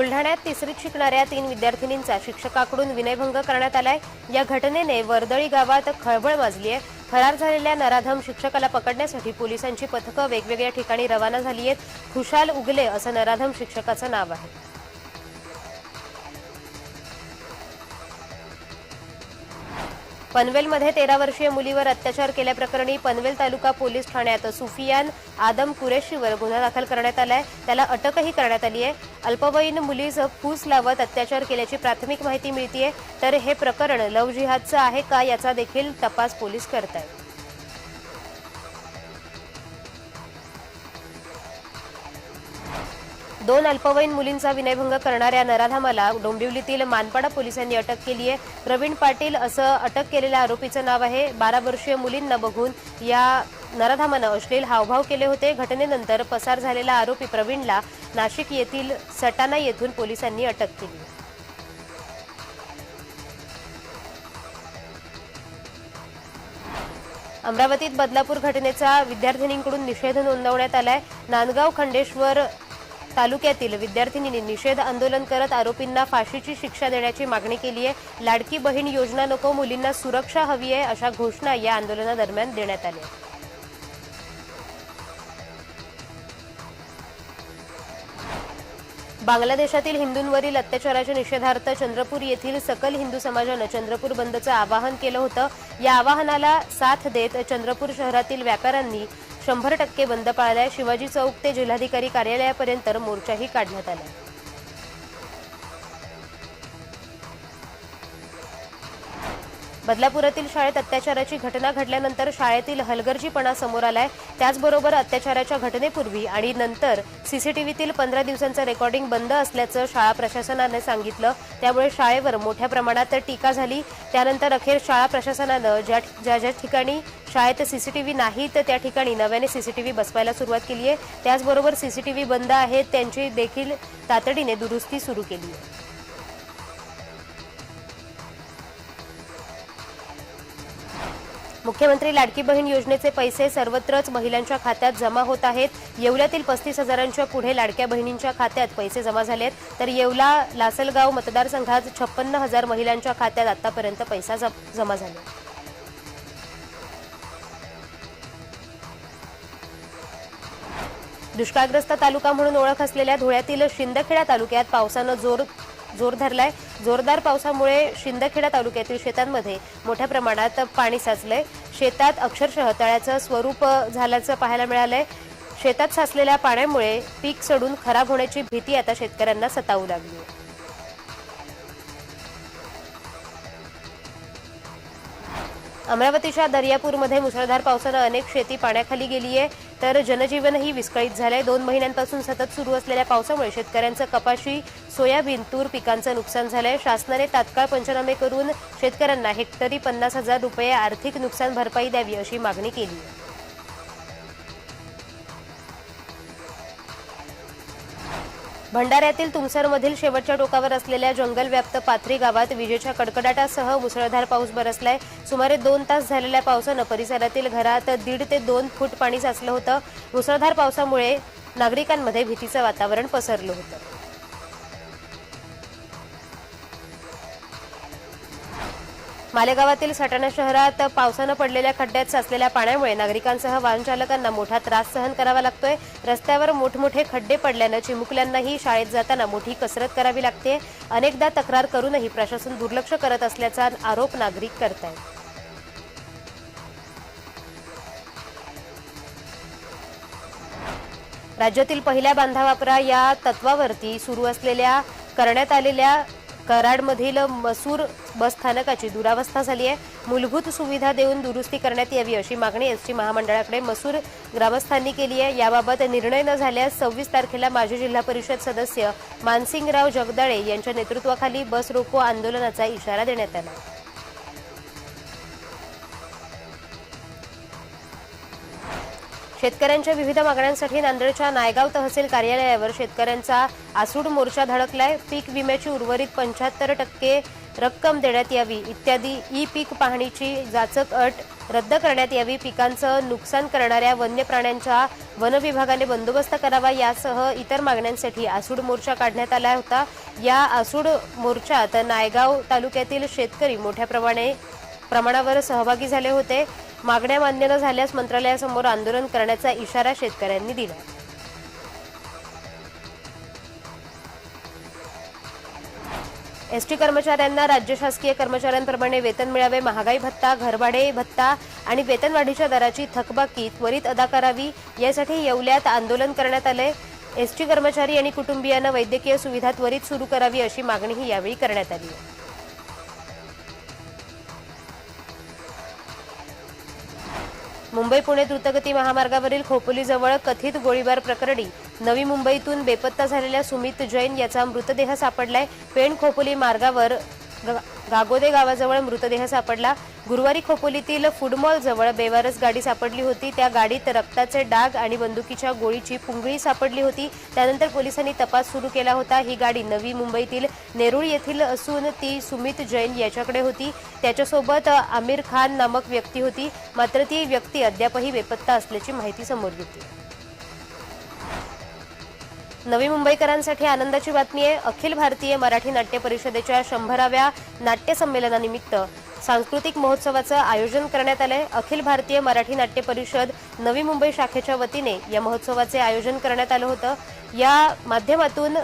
बुलढाण्यात तिसरीत शिकणाऱ्या तीन विद्यार्थिनींचा शिक्षकाकडून विनयभंग करण्यात आलाय. या घटनेने वर्दळी गावात खळबळ माजली आहे. फरार झालेल्या नराधम शिक्षकाला पकडण्यासाठी पोलिसांची पथकं वेगवेगळ्या ठिकाणी रवाना झाली आहेत. खुशाल उगले असं नराधम शिक्षकाचं नाव आहे. पनवेलमध्ये तेरा वर्षीय मुलीवर अत्याचार केल्याप्रकरणी पनवेल तालुका पोलीस ठाण्यात सुफियान आदम कुरेशीवर गुन्हा दाखल करण्यात आलाय. त्याला अटकही करण्यात आली आहे. अल्पवयीन मुलीस फूस लावत अत्याचार केल्याची प्राथमिक माहिती मिळतीये. तर हे प्रकरण लव जिहादचं आहे का याचा देखील तपास पोलीस करत आहेत दोन अल्पवयीन मुलींचा विनयभंग करणाऱ्या नराधामाला डोंबिवलीतील मानपाडा पोलिसांनी अटक केली आहे. प्रवीण पाटील असं अटक केलेल्या आरोपीचं नाव आहे. बारा वर्षीय मुलींना बघून या नराधामानं अश्लील हावभाव केले होते. घटनेनंतर पसार झालेला आरोपी प्रवीणला नाशिक येथील सटाणा येथून पोलिसांनी अटक केली. अमरावतीत बदलापूर घटनेचा विद्यार्थिनींकडून निषेध नोंदवण्यात आलाय. नांदगाव खंडेश्वर तालुक्यातील विद्यार्थिनींनी निषेध आंदोलन करत आरोपींना फाशीची शिक्षा देण्याची मागणी केली आहे. लाडकी बहीण योजना नको मुलींना सुरक्षा हवी आहे अशा घोषणा या आंदोलनादरम्यान देण्यात आल्या. बांगलादेशातील हिंदूंवरील अत्याचाराच्या निषेधार्थ चंद्रपूर येथील सकल हिंदू समाजानं चंद्रपूर बंदचं आवाहन केलं होतं. या आवाहनाला साथ देत चंद्रपूर शहरातील व्यापाऱ्यांनी शंभर टक्के बंद पाळलाय शिवाजी चौक ते जिल्हाधिकारी कार्यालयापर्यंत मोर्चाही काढण्यात आला. बदलापुरातील शाळेत अत्याचाराची घटना घडल्यानंतर शाळेतील हलगर्जीपणा समोर आलाय. त्याचबरोबर अत्याचाराच्या घटनेपूर्वी आणि नंतर सीसीटीव्हीतील पंधरा दिवसांचं रेकॉर्डिंग बंद असल्याचं शाळा प्रशासनाने सांगितलं. त्यामुळे शाळेवर मोठ्या प्रमाणात टीका झाली. त्यानंतर अखेर शाळा प्रशासनानं ज्या ज्या ज्या ठिकाणी शाळेत सीसीटीव्ही नाहीत त्या ठिकाणी नव्याने सीसीटीव्ही बसवायला सुरुवात केली आहे त्याचबरोबर सीसीटीव्ही बंद आहेत त्यांची देखील तातडीने दुरुस्ती सुरू केली आहे मुख्यमंत्री लाडकी बहीण योजनेचे पैसे सर्वत्रच महिलांच्या खात्यात जमा होत आहेत. येवल्यातील पस्तीस हजारांच्या पुढे लाडक्या बहिणींच्या खात्यात पैसे जमा झालेत तर येवला लासलगाव मतदारसंघात छप्पन्न हजार महिलांच्या खात्यात आतापर्यंत पैसा जमा झाला. दुष्काळग्रस्त तालुका म्हणून ओळख असलेल्या धुळ्यातील शिंदखेडा तालुक्यात पावसानं जोर जोर धरलाय. जोरदार पावसामुळे शिंदखेडा तालुक्यातील शेतांमध्ये मोठ्या प्रमाणात पाणी साचलंय. शेतात अक्षरशः तळ्याचं स्वरूप झाल्याचं पाहायला मिळालंय. शेतात साचलेल्या पाण्यामुळे पीक सडून खराब होण्याची भीती आता शेतकऱ्यांना सतावू लागली. अमरावतीच्या दर्यापूरमध्ये मुसळधार पावसानं अनेक शेती पाण्याखाली गेली आहे तर जनजीवनही विस्कळीत झालंय. दोन महिन्यांपासून सतत सुरू असलेल्या पावसामुळे शेतकऱ्यांचं कपाशी सोयाबीन तूर पिकांचं नुकसान झालंय. शासनाने तात्काळ पंचनामे करून शेतकऱ्यांना हेक्टरी पन्नास हजार रुपये आर्थिक नुकसान भरपाई द्यावी अशी मागणी केली आहे. भंडाऱ्यातील तुमसरमधील शेवटच्या टोकावर असलेल्या जंगलव्याप्त पाथरी गावात विजेच्या कडकडाटासह मुसळधार पाऊस बरसलाय. सुमारे दोन तास झालेल्या पावसानं परिसरातील घरात दीड ते दोन फूट पाणी साचलं होतं. मुसळधार पावसामुळे नागरिकांमध्ये भीतीचं वातावरण पसरलं होतं. मालेगावातील सटाणा शहरात पावसानं पडलेल्या खड्ड्यात साचलेल्या पाण्यामुळे नागरिकांसह वाहनचालकांना मोठा त्रास सहन करावा लागतोय. रस्त्यावर मोठमोठे खड्डे पडल्यानं चिमुकल्यांनाही शाळेत जाताना मोठी कसरत करावी लागते. अनेकदा तक्रार करूनही प्रशासन दुर्लक्ष करत असल्याचा आरोप नागरिक करतायत. राज्यातील पहिल्या बांधा वापरा या तत्वावरती सुरू असलेल्या करण्यात आलेल्या कराडमधील मसूर बस स्थानकाची दुरावस्था झाली आहे. मूलभूत सुविधा देऊन दुरुस्ती करण्यात यावी अशी मागणी एसटी महामंडळाकडे मसूर ग्रामस्थांनी केली आहे. याबाबत निर्णय न झाल्यास सव्वीस तारखेला माजी जिल्हा परिषद सदस्य मानसिंगराव जगदाळे यांच्या नेतृत्वाखाली बस रोको आंदोलनाचा इशारा देण्यात आला. शेतकऱ्यांच्या विविध मागण्यांसाठी नांदेडच्या नायगाव तहसील कार्यालयावर शेतकऱ्यांचा आसूड मोर्चा धडकलाय. पीक विम्याची उर्वरित पंच्याहत्तर टक्के रक्कम देण्यात यावी. इत्यादी ई पीक पाहणीची जाचक अट रद्द करण्यात यावी. पिकांचं नुकसान करणाऱ्या वन्य प्राण्यांच्या वन विभागाने बंदोबस्त करावा यासह इतर मागण्यांसाठी आसूड मोर्चा काढण्यात आला होता. या आसूड मोर्चात नायगाव तालुक्यातील शेतकरी मोठ्या प्रमाणे प्रमाणावर सहभागी झाले होते. मागण्या मान्य न झाल्यास मंत्रालयासमोर आंदोलन करण्याचा इशारा शेतकऱ्यांनी दिला. एसटी कर्मचाऱ्यांना राज्य शासकीय कर्मचाऱ्यांप्रमाणे वेतन मिळावे महागाई भत्ता घरभाडे भत्ता आणि वेतनवाढीच्या दराची थकबाकी त्वरित अदा करावी यासाठी येवल्यात आंदोलन करण्यात आले एसटी कर्मचारी आणि कुटुंबियांना वैद्यकीय सुविधा त्वरित सुरू करावी अशी मागणीही यावेळी करण्यात आली मुंबई पुणे द्रुतगती महामार्गावरील खोपोलीजवळ कथित गोळीबार प्रकरणी नवी मुंबईतून बेपत्ता झालेल्या सुमित जैन याचा मृतदेह सापडलाय. पेण खोपोली मार्गावर ग- गागोदे गावाजवळ मृतदेह सापडला. गुरुवारी खोपोलीतील फुडमॉल जवळ बेवारस गाडी सापडली होती. त्या गाडीत रक्ताचे डाग आणि बंदुकीच्या गोळीची पुंगळी सापडली होती. त्यानंतर पोलिसांनी तपास सुरू केला होता. ही गाडी नवी मुंबईतील नेरुळ येथील असून ती सुमित जैन याच्याकडे होती. त्याच्यासोबत आमिर खान नामक व्यक्ती होती. मात्र ती व्यक्ती अद्यापही बेपत्ता असल्याची माहिती समोर येते. नवी मुंबईकरांसाठी आनंदाची बातमी आहे. अखिल भारतीय मराठी नाट्य परिषदेच्या शंभराव्या नाट्य संमेलनानिमित्त सांस्कृतिक महोत्सवाचं आयोजन करण्यात आलंय. अखिल भारतीय मराठी नाट्य परिषद नवी मुंबई शाखेच्या वतीने या महोत्सवाचे आयोजन करण्यात आलं होतं. या माध्यमातून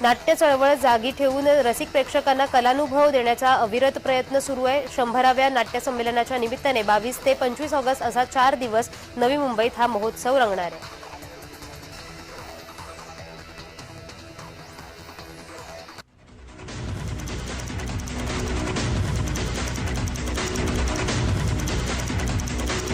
नाट्य चळवळ जागी ठेवून रसिक प्रेक्षकांना कलानुभव देण्याचा अविरत प्रयत्न सुरू आहे. शंभराव्या नाट्य संमेलनाच्या निमित्ताने बावीस ते पंचवीस ऑगस्ट असा चार दिवस नवी मुंबईत हा महोत्सव रंगणार आहे.